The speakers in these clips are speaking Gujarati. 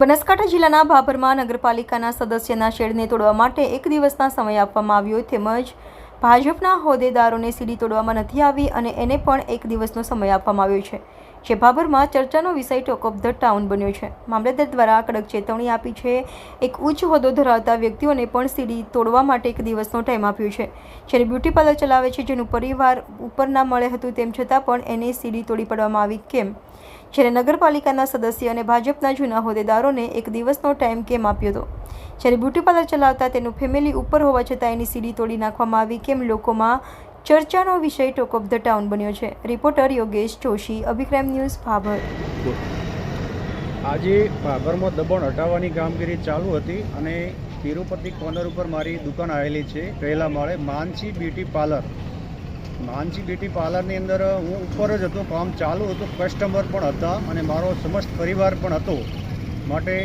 બનાસકાંઠા જિલ્લાના ભાભરમાં નગરપાલિકાના સદસ્યના શેડને તોડવા માટે એક દિવસના સમય આપવામાં આવ્યો. તેમજ ભાજપના હોદ્દેદારોને સીડી તોડવામાં નથી આવી અને એને પણ એક દિવસનો સમય આપવામાં આવ્યો છે. જે ભાભરમાં ચર્ચાનો વિષય ટોક ઓફ ધ ટાઉન બન્યો છે. મામલતદાર દ્વારા કડક ચેતવણી આપી છે. એક ઉચ્ચ હોદ્દો ધરાવતા વ્યક્તિઓને પણ સીડી તોડવા માટે એક દિવસનો ટાઈમ આપ્યો છે. જ્યારે બ્યુટી પાર્લર ચલાવે છે જેનું પરિવાર ઉપર ના મળે હતું તેમ છતાં પણ એને સીડી તોડી પાડવામાં આવી. કેમ? જ્યારે નગરપાલિકાના સદસ્ય અને ભાજપના જૂના હોદ્દેદારોને એક દિવસનો ટાઈમ કેમ આપ્યો હતો? જ્યારે બ્યુટી પાર્લર ચલાવતા તેનું ફેમિલી ઉપર હોવા છતાં એની સીડી તોડી નાખવામાં આવી કેમ લોકોમાં ચર્ચાનો વિષય ટોક ઓફ ધ ટાઉન બન્યો છે. Reporter Yogesh Joshi અભિક્રાઇમ news, Bhabhar. આજે ભાભરમાં દબાણ હટાવવાની કામગીરી ચાલુ હતી અને તિરુપતિ કોર્નર ઉપર મારી દુકાન આવેલી છે. પહેલા માળે Mansi beauty parlour. Mansi beauty પાર્લરની અંદર હું ઉપર જ હતો, કામ ચાલુ હતું કસ્ટમર પણ હતા અને મારો સમસ્ત પરિવાર પણ હતો. માટે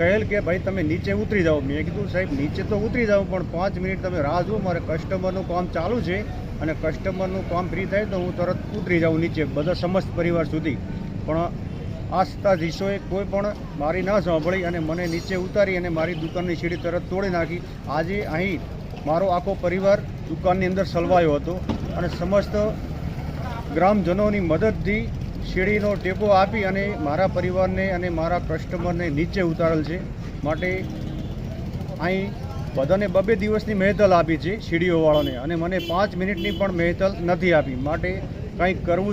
કહેલ કે ભાઈ તમે નીચે ઉતરી જાઓ. મેં કીધું, સાહેબ, નીચે તો ઉતરી જાઓ, પણ પાંચ મિનિટ તમે રાહ જુઓ. મારે કસ્ટમરનું કામ ચાલુ છે અને કસ્ટમરનું કામ ફ્રી થાય તો હું તરત ઉતરી જાઉં નીચે બધા સમસ્ત પરિવાર સુધી. પણ આસ્થાધીશોએ કોઈ પણ મારી ના સાંભળી અને મને નીચે ઉતારી અને મારી દુકાનની સીડી તરત તોડી નાખી. આજે અહીં મારો આખો પરિવાર દુકાનની અંદર સલવાયો હતો અને સમસ્ત ગ્રામજનોની મદદથી સીડીનો ટેકો આપી અને મારા પરિવારને અને મારા કસ્ટમરને નીચે ઉતારેલ છે. માટે અહીં બધાને બબે દિવસની મહેતલ આપી છે સીડીઓવાળાને અને મને પાંચ મિનિટની પણ મહેતલ નથી આપી. માટે કંઈક કરવું